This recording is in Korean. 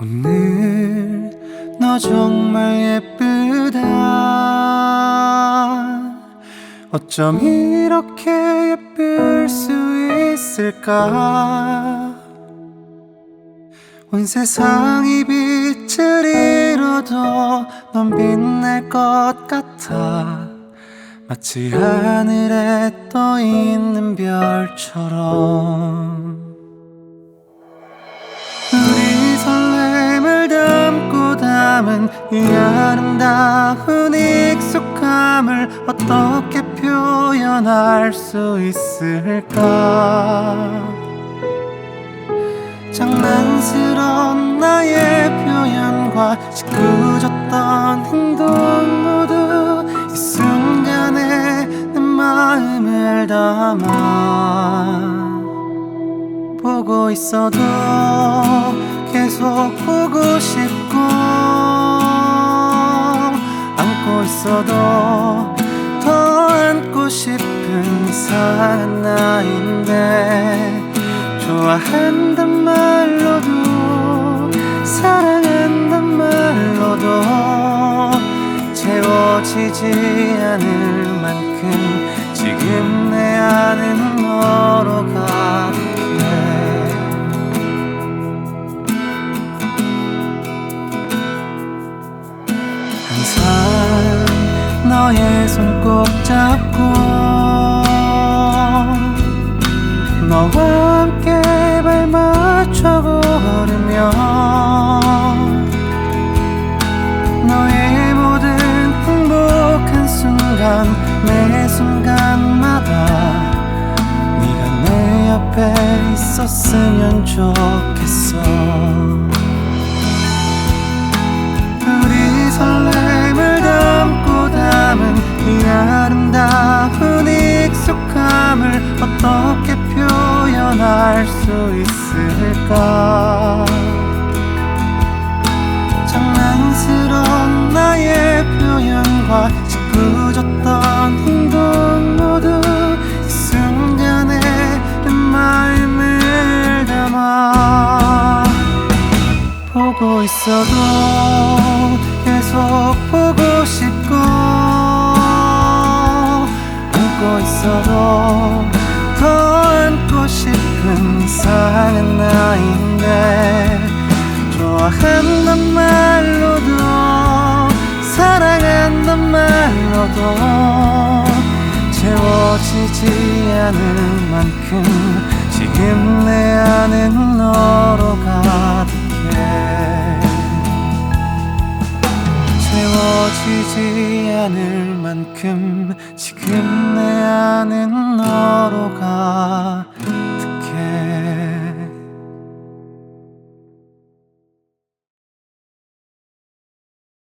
오늘 너 정말 예쁘다. 어쩜 이렇게 예쁠 수 있을까? 온 세상이 빛을 잃어도 넌 빛날 것 같아. 마치 하늘에 떠 있는 별처럼 담은 이 아름다운 익숙함을 어떻게 표현할 수 있을까? 장난스러운 나의 표현과 짓궂었던 행동 모두 이 순간에 내 마음을 담아 보고 있어도 계속 보고 싶고 이상한 나인데 좋아한단 말로도 사랑한단 말로도 채워지지 않을 만큼 지금 내 안은 너로 가득해 항상 너의 손 꼭 잡고 순간 매 순간마다 네가 내 옆에 있었으면 좋겠어. 우리 설렘을 담고 담은 이 아름다운 익숙함을 어떻게 표현할 수 있을까? 장난스러운 나의 표현과 있어도 계속 보고 싶고 안고 있어도 더 안고 싶은 이상한 나인데 좋아한단 말로도 사랑한단 말로도 채워지지 않을 만큼 지금 내 안은 너로 가득 보이지 않을 만큼 지금 내 안은 너로 가득